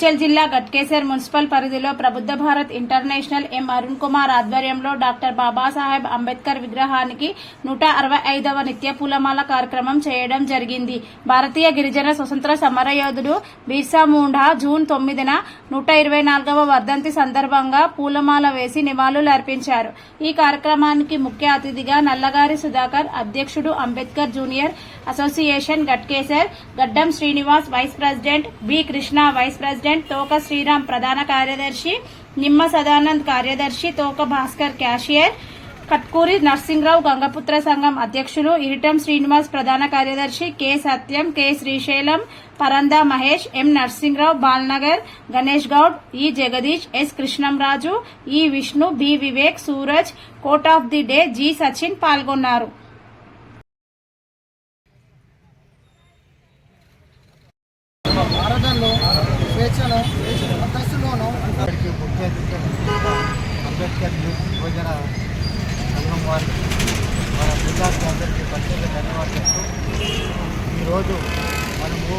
మేడ్చల్ జిల్లా గట్కేసర్ మున్సిపల్ పరిధిలో Prabuddha Bharat international M Arun Kumar ఆధ్వర్యంలో డాక్టర్ బాబాసాహెబ్ అంబేద్కర్ విగ్రహానికి నూట అరవై ఐదవ నిత్య పూలమాల కార్యక్రమం చేయడం జరిగింది. భారతీయ గిరిజన స్వతంత్ర సమరయోధుడు బిర్సా ముండా జూన్ తొమ్మిదిన నూట ఇరవై నాలుగవ వర్ధంతి సందర్భంగా పూలమాల వేసి నివాళులు అర్పించారు ఈ కార్యక్రమానికి ముఖ్య అతిథిగా నల్లగారి సుధాకర్ అధ్యక్షుడు Ambedkar junior association Ghatkesar Gaddam Srinivas vice president B Krishna vice president Toka Sriram ప్రధాన కార్యదర్శి నిమ్మ సదానంద్ కార్యదర్శి తోక భాస్కర్ క్యాషియర్ కట్కూరి నర్సింగ్రావు గంగపుత్ర సంఘం అధ్యక్షులు ఇరిటం శ్రీనివాస్ ప్రధాన కార్యదర్శి K Satyam K Srisailam Paranda Mahesh M Narsingrao Balnagar Ganesh Goud E Jagadish S Krishnamraju E Vishnu B Vivek Suraj quote of the day G Sachin పాల్గొన్నారు. స్వేచ్ఛను అంతస్తులోను ఇక్కడికి ముఖ్య అంబేద్కర్ యూత్ యువజన సంఘం వారికి మన విద్యార్థి అందరికీ ప్రత్యేక ధన్యవాదాలు ఈరోజు మనము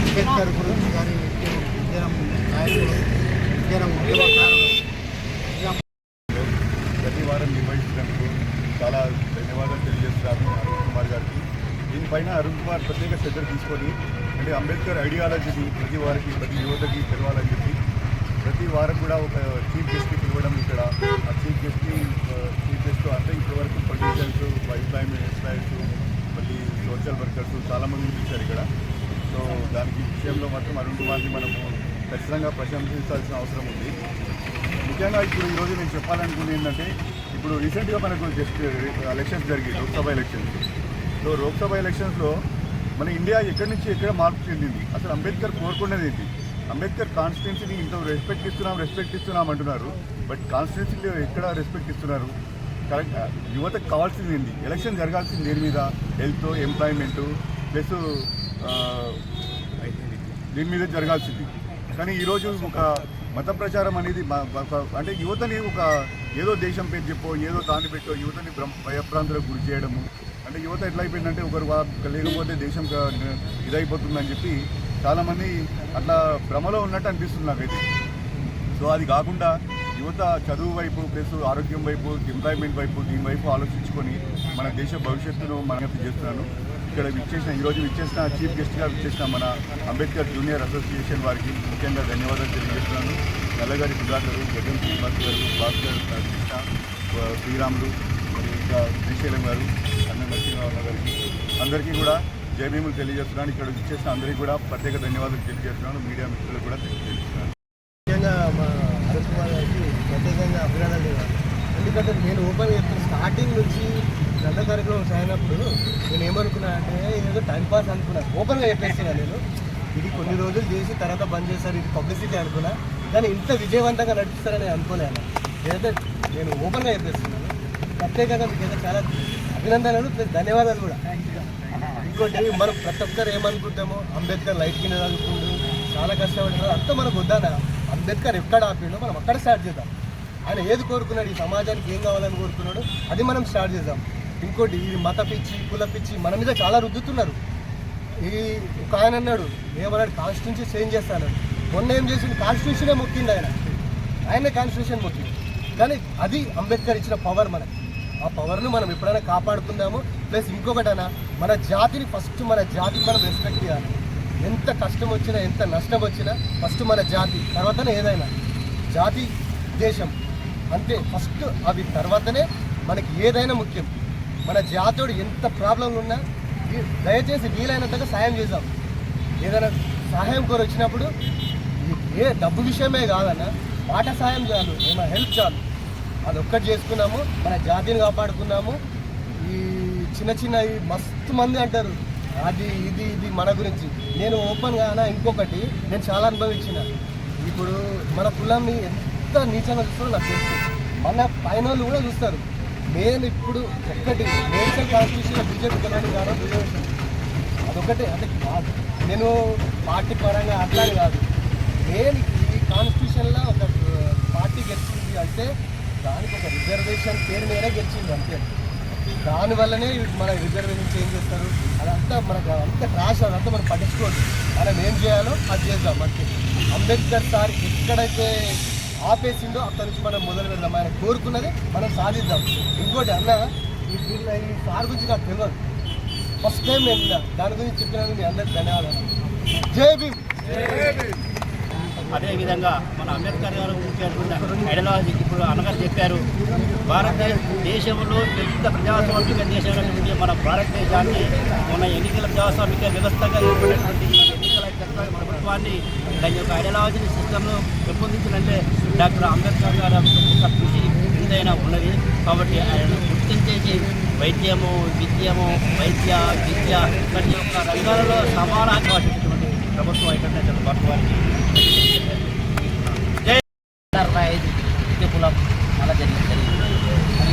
అంబేద్కర్ గురించి కానీ విద్య- విద్యనం నాయకులు విద్యనం ఉద్యమకారులు ప్రతి వారం నిర్వహించినందుకు చాలా ధన్యవాదాలు తెలియజేస్తున్నాను అరుణ్ కుమార్ గారికి దీనిపైన అరుణ్ కుమార్ ప్రత్యేక శ్రద్ధ తీసుకొని అంటే అంబేద్కర్ ఐడియాలజీని ప్రతి వారికి ప్రతి యువతకి తెలవాలని చెప్పి ప్రతి వారం కూడా ఒక చీఫ్ గెస్ట్ని పిలవడం ఇక్కడ ఆ చీఫ్ గెస్ట్ని చీఫ్ గెస్ట్ అంటే ఇప్పటివరకు పొలిటీషియన్స్ ఎంప్లాయ్మెంట్ ఎంప్లాయీస్ మళ్ళీ సోషల్ వర్కర్స్ చాలామంది పిలిచారు ఇక్కడ. సో దానికి విషయంలో మాత్రం అరుణ్ కుమార్ని మనము ఖచ్చితంగా ప్రశంసించాల్సిన అవసరం ఉంది. ముఖ్యంగా ఇప్పుడు ఈరోజు నేను చెప్పాలనుకుంది ఏంటంటే ఇప్పుడు రీసెంట్గా మనకు జస్ట్ ఎలక్షన్స్ uh, జరిగాయి లోక్సభ ఎలక్షన్స్ సో లోక్సభ ఎలక్షన్స్లో మన ఇండియా ఎక్కడి నుంచి ఎక్కడ మార్పు చెందింది? అసలు అంబేద్కర్ కోరుకునేది ఏంటి? అంబేద్కర్ కాన్స్టిట్యున్సీని ఇంత రెస్పెక్ట్ ఇస్తున్నాం రెస్పెక్ట్ ఇస్తున్నాం అంటున్నారు. బట్ కాన్స్టిట్యున్సీలో ఎక్కడ రెస్పెక్ట్ ఇస్తున్నారు? కరెక్ట్ యువతకు కావాల్సింది ఏంటి? ఎలక్షన్ జరగాల్సింది దేని మీద? హెల్త్ ఎంప్లాయ్మెంట్ ప్లస్ దీని మీద జరగాల్సింది? కానీ ఈరోజు ఒక మత ప్రచారం అనేది అంటే యువతని ఒక ఏదో దేశం పేరు చెప్పో ఏదో దాన్ని పెట్టో యువతని భయభ్రాంతులకు గురి చేయడము. అంటే యువత ఎట్లా అయిపోయిందంటే ఒకరు లేకపోతే దేశం ఇదైపోతుందని చెప్పి చాలామంది అట్లా భ్రమలో ఉన్నట్టు అనిపిస్తుంది నాకైతే. సో అది కాకుండా యువత చదువు వైపు ప్లస్ ఆరోగ్యం వైపు ఎంప్లాయ్మెంట్ వైపు దీని వైపు ఆలోచించుకొని మన దేశ భవిష్యత్తును మనకి చేస్తున్నాను. ఇక్కడ విచ్చేసిన ఈరోజు విచ్చేసిన చీఫ్ గెస్ట్గా విచ్చేసిన మన అంబేద్కర్ జూనియర్ అసోసియేషన్ వారికి ముఖ్యంగా ధన్యవాదాలు తెలియజేస్తున్నాను. నల్లగారి సుధాకరు జగన్ శ్రీనివాస్ గారు భాస్కర్ కృష్ణ శ్రీరాములు మరి ఇంకా శ్రీశైలం గారు అన్న నరసింహరావు గారికి అందరికీ కూడా జయభీములు తెలియజేస్తున్నాను. ఇక్కడ విచ్చేసిన అందరికీ కూడా ప్రత్యేక ధన్యవాదాలు తెలియజేస్తున్నాను. మీడియా మిత్రులు కూడా తెలియజేస్తున్నాను. ముఖ్యంగా మా అరుణ్ కుమార్ గారికి ప్రత్యేకంగా అభినందనలు. ఎందుకంటే నేను ఓపెన్ చెప్తున్న స్టార్టింగ్ నుంచి గంట కార్యక్రమం అయినప్పుడు నేను ఏమనుకున్నా అంటే ఏదో టైం పాస్ అనుకున్నా. ఓపెన్గా చెప్పేస్తున్నా నేను. ఇది కొన్ని రోజులు చేసి తర్వాత బంద్ చేస్తారు ఇది పబ్లిసిటీ అనుకున్నా. కానీ ఇంత విజయవంతంగా నడిపిస్తారని అనుకోలేను. ఏదైతే నేను ఓపెన్గా చెప్పేస్తున్నాను ప్రత్యేకంగా మీకు అయితే చాలా అభినందనలు ప్లస్ ధన్యవాదాలు కూడా. ఇంకోటి మనం ప్రతి ఒక్కరు ఏమనుకుంటామో అంబేద్కర్ లైట్ కింద చదువుకుంటూ చాలా కష్టపడ్డారు అంతా మనకు వద్దాన అంబేద్కర్ ఎక్కడ ఆపిండో మనం అక్కడ స్టార్ట్ చేద్దాం. ఆయన ఏది కోరుకున్నాడు ఈ సమాజానికి ఏం కావాలని కోరుకున్నాడు అది మనం స్టార్ట్ చేద్దాం. ఇంకోటి ఇది మత పిచ్చి కుల పిచ్చి మన మీద చాలా రుద్దుతున్నారు. ఈ ఒక ఆయన అన్నాడు ఏమన్నాడు కాన్స్టిట్యూషన్ చేంజ్ చేస్తాను మొన్న ఏం చేసింది కాన్స్టిట్యూషనే మొక్కింది ఆయన. ఆయనే కాన్స్టిట్యూషన్ మొక్కింది కానీ అది అంబేద్కర్ ఇచ్చిన పవర్ మనకి. ఆ పవర్ను మనం ఎప్పుడైనా కాపాడుకుందాము. ప్లస్ ఇంకొకటైనా మన జాతిని ఫస్ట్ మన జాతికి మనం రెస్పెక్ట్ చేయాలి. ఎంత కష్టం వచ్చినా ఎంత నష్టం వచ్చినా ఫస్ట్ మన జాతి తర్వాతనే ఏదైనా. జాతి దేశం. అంతే. ఫస్ట్ అవి తర్వాతనే మనకి ఏదైనా ముఖ్యం. మన జాతుడు ఎంత ప్రాబ్లంలు ఉన్నా దయచేసి వీలైనంతగా సాయం చేద్దాం ఏదైనా సహాయం కోరి వచ్చినప్పుడు ఏ డబ్బు విషయమే కాదన్న మాట సాయం చాలు ఏమైనా హెల్ప్ చాలు. అది ఒక్కటి చేసుకున్నాము మన జాతిని కాపాడుకున్నాము. ఈ చిన్న చిన్న ఈ మస్తు మంది అంటారు అది ఇది ఇది మన గురించి. నేను ఓపెన్ కానా ఇంకొకటి నేను చాలా అనుభవించిన. ఇప్పుడు మన కులాన్ని ఎంత నీచంగా చూస్తారో నాకు తెలుసు. మన పైన వాళ్ళు కూడా చూస్తారు. నేను ఇప్పుడు ఒక్కటి నేషనల్ కాన్స్టిట్యూషన్ బీజేపీ కలవడం కారణం రిజర్వేషన్ అదొకటే అంటే కాదు. నేను పార్టీ పరంగా అట్లా కాదు. నేను ఈ కాన్స్టిట్యూషన్లో ఒక పార్టీ గెలిచింది అంటే దానికి ఒక రిజర్వేషన్ పేరు మీదే గెలిచింది అంతే. దానివల్లనే మన రిజర్వేషన్ చేంజ్ చేస్తారు. అదంతా మనకు అంతా క్రాష్ అదంతా మనం పట్టించుకోండి మనం ఏం చేయాలో అది చేద్దాం అంతే. అంబేద్కర్ సార్ ఎక్కడైతే ఆపేసిండో అక్కడి నుంచి మనం మొదలు పెడదాం. ఆయన కోరుకున్నది మనం సాధిద్దాం. ఇంకోటి అన్న ఈ వీళ్ళ ఈ సార్ గురించి నాకు తెలియదు ఫస్ట్ టైం నేను దాని గురించి చెప్పినందుకు మీ అందరికి ధన్యవాదాలు. జై భీమ్! అదేవిధంగా మన అంబేద్కర్ గారు ఉంచేటువంటి ఐడియాలజీ ఇప్పుడు అన్నగారు చెప్పారు భారతదేశ దేశంలో పెద్ద ప్రజాస్వామిక దేశంలో మన భారతదేశాన్ని మన ఎన్నికల ప్రజాస్వామిక వ్యవస్థగా ఏర్పడినటువంటి ఈ ఎన్నికల మన ప్రభుత్వాన్ని దాని యొక్క ఐడియాలజీ సిస్టమ్ను పెంపొందించినంటే డాక్టర్ అంబేద్కర్ గారు ఒక కృషి ఎంతైనా ఉన్నది కాబట్టి ఆయన గుర్తించేసి వైద్యము విద్యము వైద్య విద్య ప్రతి ఒక్క రంగాలలో సమాన అవకాశం ప్రభుత్వం ఇంటర్నేషనల్ పార్టీ విద్య కులం అలా జరిగింది. జరిగింది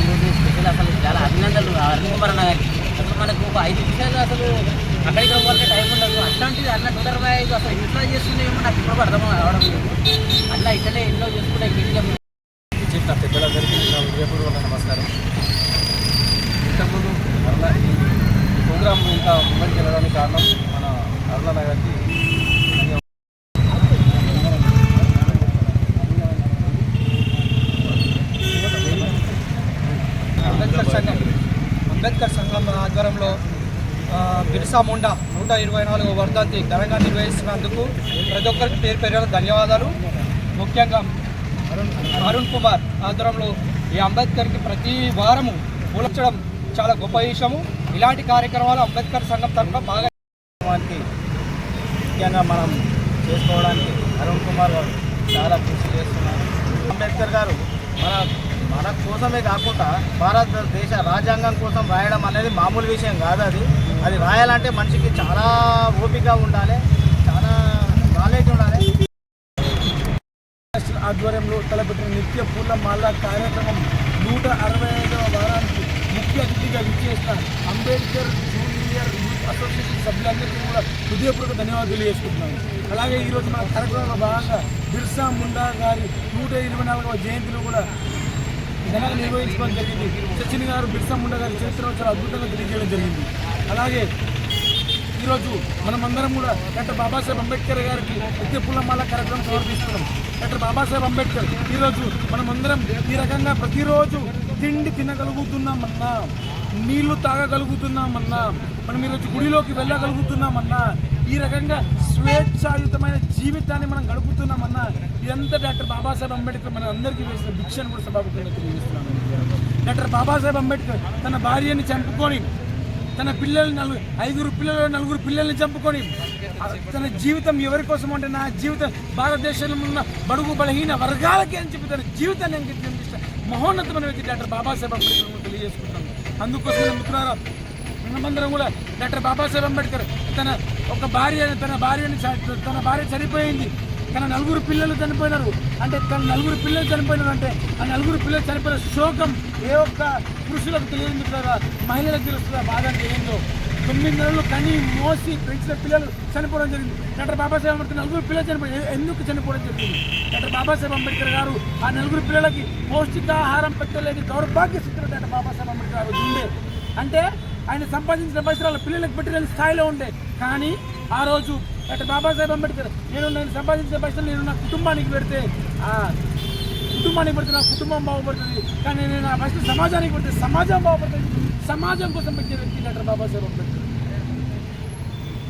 ఈరోజు స్పెషల్ అసలు చాలా అభినందనలు అరుణ్ కుమార్ అన్న గారికి అసలు మనకు ఒక ఐదు నిమిషాలు అసలు అక్కడికి వరకే టైం ఉండదు. అట్లాంటిది అన్న సందర్భం ఐదు అసలు ఇంట్లో చేస్తుందేమో నాకు ఇప్పుడు అర్థం అవడం లేదు. అట్లా ఇట్లనే ఎన్నో చేసుకుంటే గట్టిగా చెప్పిన పెద్దలందరికీ నా హృదయపూర్వక నమస్కారం. ఇంతకుముందు అరుణ ఈ ప్రోగ్రామ్ ఇంత ముందరికి వెళ్ళడానికి కారణం మన అరుణ గారికి అంబేద్కర్ సంఘం. అంబేద్కర్ సంఘం ఆధ్వర్యంలో బిర్సా ముండా నూట ఇరవై నాలుగు వర్ధంతి ఘనంగా నిర్వహిస్తున్నందుకు ప్రతి ఒక్కరికి పేరు పేరు ధన్యవాదాలు. ముఖ్యంగా అరుణ్ కుమార్ ఆధ్వర్యంలో ఈ అంబేద్కర్కి ప్రతి వారము పూలచడం చాలా గొప్ప విషయము. ఇలాంటి కార్యక్రమాలు అంబేద్కర్ సంఘం తరఫున బాగా ముఖ్యంగా మనం చేసుకోవడానికి అరుణ్ కుమార్ గారు చాలా కృషి చేస్తున్నారు. అంబేద్కర్ గారు మన మన కోసమే కాకుండా భారతదేశ రాజ్యాంగం కోసం రాయడం అనేది మామూలు విషయం కాదు అది. అది రాయాలంటే మనిషికి చాలా ఓపిక ఉండాలి చాలా నాలెడ్జ్ ఉండాలి. ఆధ్వర్యంలో తలపెట్టిన నిత్య పూల మాల కార్యక్రమం నూట అరవై ఐదవ వారానికి ముఖ్య అతిథిగా విచ్చేసిన అంబేద్కర్ జూనియర్ యూత్ అసోసియేషన్ సభ్యులందరికీ కూడా హృదయపూర్వక ధన్యవాదాలు తెలియజేసుకుంటున్నాను. అలాగే ఈరోజు మన కార్యక్రమంలో భాగంగా బిర్సా ముండా గారి నూట ఇరవై నాలుగవ జయంతిలో కూడా ఘనంగా నిర్వహించడం జరిగింది. సచిన్ గారు బిర్సా ముండా గారి చరిత్ర చాలా అద్భుతంగా తెలియజేయడం జరిగింది. అలాగే ఈరోజు మనమందరం కూడా డాక్టర్ బాబాసాహెబ్ అంబేద్కర్ గారికి నిత్య పుల్లమాల కార్యక్రమం సమర్పిస్తున్నాం. డాక్టర్ బాబాసాహెబ్ అంబేద్కర్ ఈరోజు మనమందరం ఈ రకంగా ప్రతిరోజు తిండి తినగలుగుతున్నామన్నా నీళ్ళు తాగగలుగుతున్నామన్నా మనం ఈరోజు గుడిలోకి వెళ్ళగలుగుతున్నామన్నా ఈ రకంగా స్వేచ్ఛాయుతమైన జీవితాన్ని మనం గడుపుతున్నామన్నా ఇదంతా డాక్టర్ బాబాసాహెబ్ అంబేద్కర్ మన అందరికీ వేసిన భిక్షను కూడా సభాపతిగా తెలియజేస్తున్నాను. డాక్టర్ బాబాసాహెబ్ అంబేద్కర్ తన భార్యని చంపుకొని తన పిల్లలు నలుగురు ఐదుగురు పిల్లలు నలుగురు పిల్లల్ని చంపుకొని తన జీవితం ఎవరి కోసం అంటే నా జీవితం భారతదేశంలో ఉన్న బడుగు బలహీన వర్గాలకి అని చెప్పి తన జీవితాన్ని అంకితం చేసిన మహోన్నతమైన వ్యక్తి డాక్టర్ బాబాసాహెబ్ అంబేద్కర్ తెలియజేసుకుంటాను అందుకోసం మిత్రులారా మనమందరం కూడా డాక్టర్ బాబాసాహెబ్ అంబేద్కర్ తన ఒక భార్య తన భార్యని చ- తన భార్య చనిపోయింది. తన నలుగురు పిల్లలు చనిపోయినారు. అంటే తన నలుగురు పిల్లలు చనిపోయినారు అంటే ఆ నలుగురు పిల్లలు చనిపోయిన శోకం ఏ ఒక్క పురుషులకు తెలియదు మహిళలకు తెలుస్తుందా? బాధ ఏందో? తొమ్మిది నెలలు కని మోసి పెంచిన పిల్లలు చనిపోవడం జరిగింది. డాక్టర్ బాబాసాహెబ్ అంబేద్కర్ నలుగురు పిల్లలు చనిపోయి ఎందుకు చనిపోవడం జరిగింది? డాక్టర్ బాబాసాహెబ్ అంబేద్కర్ గారు ఆ నలుగురు పిల్లలకి పౌష్టికాహారం పెట్టలేని దౌర్భాగ్య స్థితిలో డాక్టర్ బాబాసాహెబ్ అంబేద్కర్ గారు ఉండే. అంటే ఆయన సంపాదించిన పైసలు పిల్లలకు పెట్టలేని స్థాయిలో ఉండే. కానీ ఆ రోజు డాక్టర్ బాబాసాహెబ్ అంబేద్కర్ నేను నేను సంపాదించిన పైసలు నేను నా కుటుంబానికి పెడితే ఆ కుటుంబానికి పెడితే నా కుటుంబం బాగుపడుతుంది. కానీ నేను నా పైసలు సమాజానికి పెడితే సమాజం బాగుపడుతుంది. సమాజం కోసం పెట్టిన వ్యక్తి డాక్టర్ బాబాసాహెబ్ అంబేద్కర్.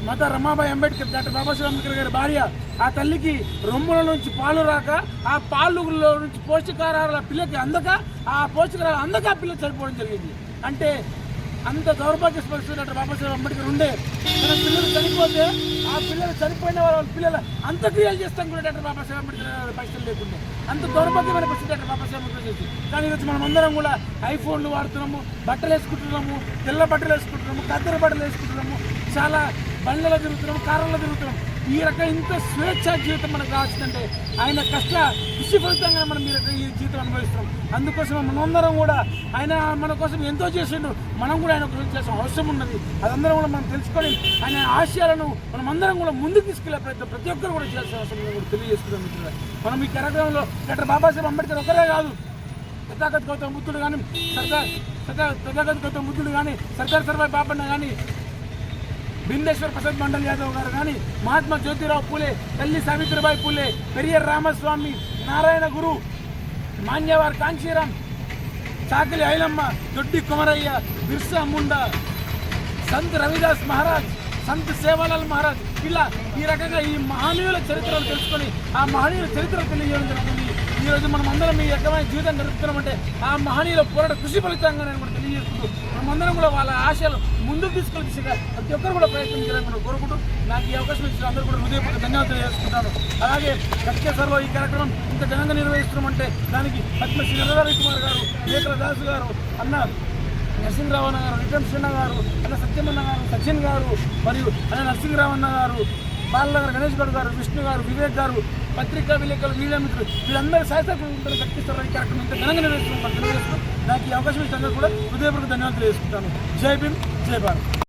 మత రమాబాయి అంబేద్కర్ డాక్టర్ బాబాసాహెబ్ అంబేద్కర్ గారి భార్య ఆ తల్లికి రొమ్ముల నుంచి పాలు రాక ఆ పాలులో నుంచి పోషకాహారాల పిల్లకి అందక ఆ పోషకాహారాలు అందక ఆ పిల్ల చనిపోవడం జరిగింది. అంటే అంత దౌర్భాగ్య పరిస్థితి డాక్టర్ బాబాసాహెబ్ అంబేద్కర్ ఉండే. తన పిల్లలు చనిపోతే ఆ పిల్లలు చనిపోయిన వాళ్ళ పిల్లల అంత్యక్రియలు చేస్తాం కూడా డాక్టర్ బాబాసాహెబ్ అంబేద్కర్ పరిస్థితులు లేకుండా. అంత దౌర్భాగ్యమైన పరిస్థితి డాక్టర్ బాబాసాహెబ్ అంబేద్కర్ చేసి. కానీ ఈరోజు మనం అందరం కూడా ఐఫోన్లు వాడుతున్నాము బట్టలు వేసుకుంటున్నాము తెల్ల బట్టలు వేసుకుంటున్నాము కద్దరు బట్టలు వేసుకుంటున్నాము చాలా బండ్లలో తిరుగుతున్నాము కారంలో తిరుగుతున్నాము. ఈ రకం ఇంత స్వేచ్ఛ జీవితం మనకు కావాల్సిందంటే ఆయన కష్ట కృషి ఫలితంగా మనం ఈ రకం ఈ జీవితం అనుభవిస్తున్నాం. అందుకోసం మనమందరం కూడా ఆయన మన కోసం ఎంతో చేసిండు. మనం కూడా ఆయన కోసం చేసిన అవసరం ఉన్నది. అదందరం కూడా మనం తెలుసుకొని ఆయన ఆశయాలను మనం అందరం కూడా ముందుకు తీసుకెళ్ళే ప్రయత్నం ప్రతి ఒక్కరు కూడా చేయాల్సిన అవసరం కూడా తెలియజేస్తున్నాం మనం ఈ కార్యక్రమంలో డాక్టర్ బాబాసాహెబ్ అంబేద్కర్ ఒకరే కాదు. తథాగత గౌతమ బుద్ధుడు కానీ సర్దార్ తథాగత గౌతమ బుద్ధుడు కానీ సర్దార్ సర్వాయి బాబన్న కానీ బిందేశ్వర్ ప్రసాద్ మండల్ యాదవ్ గారు కానీ మహాత్మా జ్యోతిరావు పూలే తల్లి సావిత్రిబాయి పూలే పెరియర్ రామస్వామి నారాయణ గురు మాన్యవార్ కాంచీరామ్ చాకలి ఐలమ్మ దొడ్డి కుమరయ్య బిర్సా ముండా సంత్ రవిదాస్ మహారాజ్ సంత్ సేవాలాల్ మహారాజ్. ఇలా ఈ రకంగా ఈ మహనీయుల చరిత్రను తెలుసుకొని ఆ మహనీయుల చరిత్ర తెలియజేయడం జరుగుతుంది. ఈ రోజు మనం అందరం ఈ రకమైన జీవితం గడుపుతున్నామంటే ఆ మహనీయుల పోరాట కృషి ఫలితంగా నేను కూడా తెలియజేసుకుంటూ మనమందరం కూడా వాళ్ళ ఆశలు ముందుకు తీసుకెళ్ళి దిశగా ప్రతి ఒక్కరు కూడా ప్రయత్నం చేయాలని మనం కోరుకుంటూ నాకు ఈ అవకాశం ఇచ్చిన అందరూ కూడా హృదయపూర్వక ధన్యవాదాలు చేసుకుంటాను అలాగే కట్కేశ్వర్లో ఈ కార్యక్రమం ఇంత ఘనంగా నిర్వహిస్తున్నామంటే దానికి పద్మశ్రీ నరహరి కుమార్ గారు మేకల దాసు గారు అన్న నరసింహరావు అన్న గారు విక్రమ్ సిన్న గారు అన్న సత్యమన్న గారు సచిన్ గారు మరియు అన్న నరసింహరావు గారు బాలనగర్ గణేష్ గౌడ్ గారు విష్ణు గారు వివేక్ గారు పత్రికా విలేకరులు మీడియా మిత్రులు వీళ్ళందరూ శాస్త్రజ్ఞులు కట్టిస్తారు ఈ కార్యక్రమం ఇంత ఘనంగా నిర్వహిస్తున్నాం నాకు ఈ అవకాశం ఇచ్చినందుకు కూడా హృదయపూర్వక ధన్యవాదాలు తెలియజేసుకుంటాను. జై భీమ్ జై భారత్.